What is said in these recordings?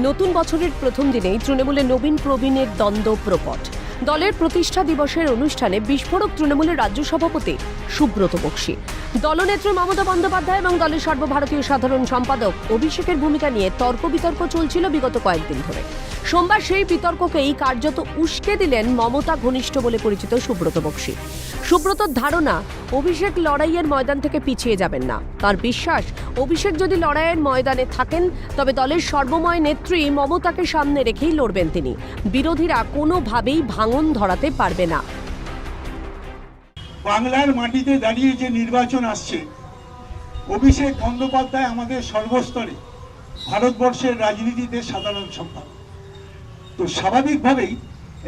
নতুন বছরের প্রথম দিনেই তৃণমূলে নবীন প্রবীণের দ্বন্দ্ব প্রকট। দলের প্রতিষ্ঠা দিবসের অনুষ্ঠানে বিস্ফোরক তৃণমূলের রাজ্য সভাপতি সুব্রত বক্সী। দলনেত্রী মমতা বন্দ্যোপাধ্যায় এবং দলের সর্বভারতীয় সাধারণ সম্পাদক অভিষেকের ভূমিকা নিয়ে তর্ক বিতর্ক চলছিল বিগত কয়েকদিন ধরে। সোমবার সেই বিতর্ককেই কার্যত উস্কে দিলেন মমতা ঘনিষ্ঠ বলে পরিচিত সুব্রত বক্সী। সুব্রতর ধারণা, অভিষেক লড়াইয়ের ময়দান থেকে পিছিয়ে যাবেন না। তার বিশ্বাস, অভিষেক যদি লড়াইয়ের ময়দানে থাকেন, তবে দলের সর্বময় নেত্রী মমতাকে সামনে রেখেই লড়বেন তিনি। বিরোধীরা কোনোভাবেই ভাঙন ধরাতে পারবে না। বাংলার মাটিতে দাঁড়িয়ে যে নির্বাচন আসছে, অভিষেক বন্দ্যোপাধ্যায় আমাদের সর্বস্তরে ভারতবর্ষের রাজনীতিতে সাধারণ সম্পাদক। তো স্বাভাবিকভাবেই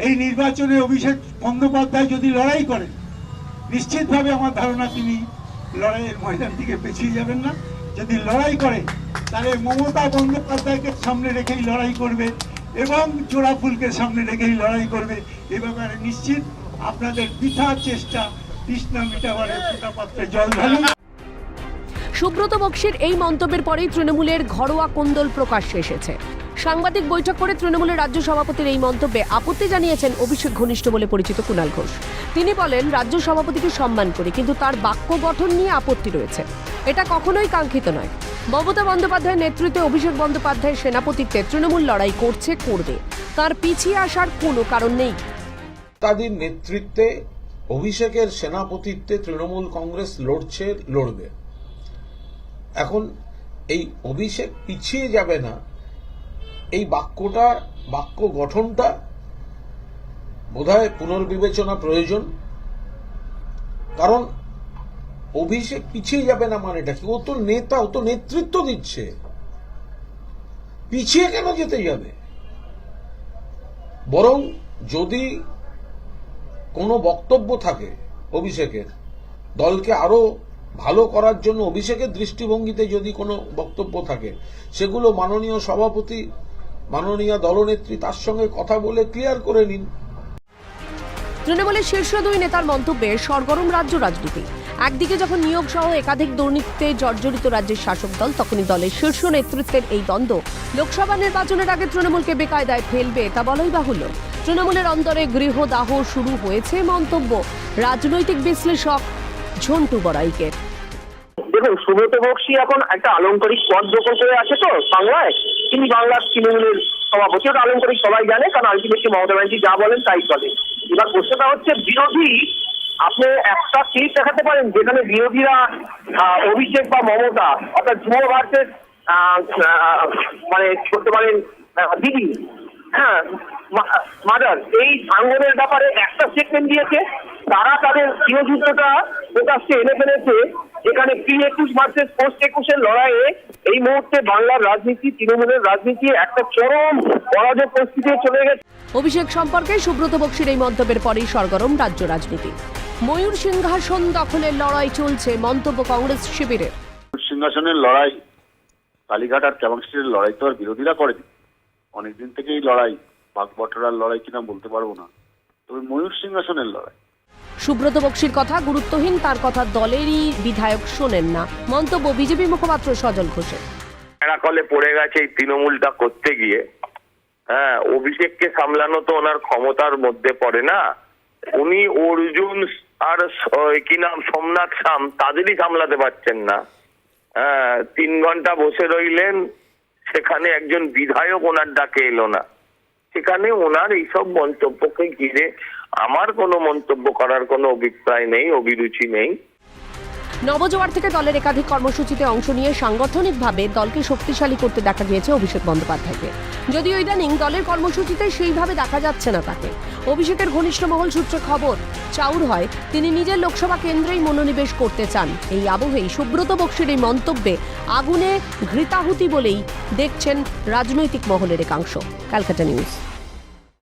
এই নির্বাচনে অভিষেক বন্দ্যোপাধ্যায় যদি লড়াই করেন নিশ্চিতভাবে আমার ধারণা তিনি লড়াইয়ের ময়দান থেকে পেছিয়ে যাবেন না। যদি লড়াই করে, তাহলে মমতা বন্দ্যোপাধ্যায়কে সামনে রেখেই লড়াই করবে এবং জোড়া ফুলকে সামনে রেখেই লড়াই করবে। এ ব্যাপারে নিশ্চিত আপনাদের বৃথা চেষ্টা, তৃষ্ণা মেটাবারে ফোটা পাত্রে জল ঢালুন। সুব্রত বক্সির এই মন্তব্যের পরেই তৃণমূলের ঘরোয়া কোন্দল প্রকাশ্যে এসেছে। সাংবাদিক বৈঠক করে তৃণমূলের রাজ্য সভাপতির এই মন্তব্যে আপত্তি জানিয়েছেন অভিষেক ঘনিষ্ঠ বলে পরিচিত কুণাল ঘোষ। তিনি বলেন, রাজ্য সভাপতিকে সম্মান করি, কিন্তু তার বাক্য গঠন নিয়ে আপত্তি রয়েছে। এটা কখনোই কাঙ্ক্ষিত নয়। মমতা বন্দ্যোপাধ্যায়ের নেতৃত্বে অভিষেক বন্দ্যোপাধ্যায়ের সেনাপতিত্বে তৃণমূল লড়াই করছে করবে। তার পিছিয়ে আসার কোনো কারণ নেই। তাদের নেতৃত্বে অভিষেকের সেনাপতিত্বে তৃণমূল কংগ্রেস লড়ছে, লড়বে। এখন এই অভিষেক পিছিয়ে যাবে না এই বাক্যটা, বাক্য গঠনটা বোধহয় পুনর্বিবেচনা প্রয়োজন। কারণ অভিষেক পিছিয়ে যাবে না মানেটা কি? ও তো নেতা, ও তো নেতৃত্ব দিচ্ছে। পিছিয়ে কেন যেতে যাবে? বরং যদি কোনো বক্তব্য থাকে অভিষেকের, দলকে আরও ভালো করার জন্য অভিষেকের দৃষ্টিভঙ্গিতে যদি কোনো বক্তব্য থাকে, সেগুলো মাননীয় সভাপতি মাননীয় দলনেত্রী তার সঙ্গে কথা বলে ক্লিয়ার করে নিন। তৃণমূলের শীর্ষ দুই নেতার মন্তব্যে সরগরম রাজ্য রাজনীতি। একদিকে যখন নিয়োগ সহ একাধিক দুর্নীতিতে জর্জরিত রাজ্যের শাসক দল, তখনই দলের শীর্ষ নেতৃত্বের এই দ্বন্দ্ব। লোকসভা নির্বাচনের আগে তৃণমূলকে বেকায়দায় ফেলবে তা বলাই বাহুল্য। তৃণমূলের অন্তরে গৃহদাহ শুরু হয়েছে মন্তব্য। রাজনৈতিক বিশ্লেষক ঝন্টু বড়াইকের দেখুন, সুব্রত বক্সি এখন একটা আলংকারিক পদ দখল করে আছে তো বাংলায়। তিনি বাংলার তৃণমূলের সভাপতি। ওটা আলংকারিক সবাই জানে, কারণ আলটিমেটলি মমতা ব্যানার্জি যা বলেন তাই চলে এবার প্রশ্নটা হচ্ছে, বিরোধী, আপনি একটা সিট দেখাতে পারেন যেখানে বিরোধীরা অভিষেক বা মমতা, অর্থাৎ যুব ভার্সেস মানে করতে পারেন দিদি হ্যাঁ মাদার, এই আঙ্গনের ব্যাপারে একটা স্টেটমেন্ট দিয়েছে। তারা তাদের গৃহযুদ্ধটা প্রকাশ্যে এনে ফেলেছে। যেখানে প্রি একুশ ভার্সেস পোস্ট একুশের লড়াইয়ে এই মুহূর্তে বাংলার রাজনীতি তৃণমূলের রাজনীতি একটা চরম পরাজয় পরিস্থিতি চলে গেছে। অভিষেক সম্পর্কে সুব্রত বক্সির এই মন্তব্যের পরেই সরগরম রাজ্য রাজনীতি। ময়ূর সিংহাসন দখলের লড়াই চলছে মন্তব্য কংগ্রেস শিবিরের। সিংহাসনের লড়াই কালীঘাট আর ক্যামাক্সির লড়াই তো আর বিরোধীরা করেনি। অনেকদিন থেকেই লড়াই বাঘ বটরার লড়াই কিনা বলতে পারব না। তবে ময়ূর সিংহাসনের লড়াই। সুব্রত বক্সির কথা, গুরুত্বহীন তার কথা দলেরই বিধায়ক শোনেন না। মন্তব্য বিজেপি মুখপাত্র সজল ঘোষের। কলে পড়ে গেছে এই তৃণমূলটা করতে গিয়ে। হ্যাঁ অভিষেককে সামলানো তো ওনার ক্ষমতার মধ্যে পড়ে না। উনি অর্জুন আর কি নাম, সোমনাথ শাম তাদেরই সামলাতে পারছেন না। হ্যাঁ তিন ঘণ্টা বসে রইলেন, সেখানে একজন বিধায়ক ওনার ডাকে এলো না। সেখানে ওনার এইসব মন্তব্যকে ঘিরে আমার কোনো মন্তব্য করার কোনো অভিপ্রায় নেই, অভিরুচি নেই। নবজোয়ার থেকে দলের একাধিক কর্মসূচিতে অংশ নিয়ে সাংগঠনিকভাবে দলকে শক্তিশালী করতে দেখা গিয়েছে অভিষেক বন্দ্যোপাধ্যায়কে। যদিও ইদানিং দলের কর্মসূচিতে সেইভাবে দেখা যাচ্ছে না তাকে। অভিষেকের ঘনিষ্ঠ মহল সূত্রে খবর, চাউর হয়, তিনি নিজের লোকসভা কেন্দ্রেই মনোনিবেশ করতে চান। এই আবহেই সুব্রত বক্সির এই মন্তব্যে আগুনে ঘৃতাহুতি বলেই দেখছেন রাজনৈতিক মহলের একাংশ। ক্যালকাটা নিউজ।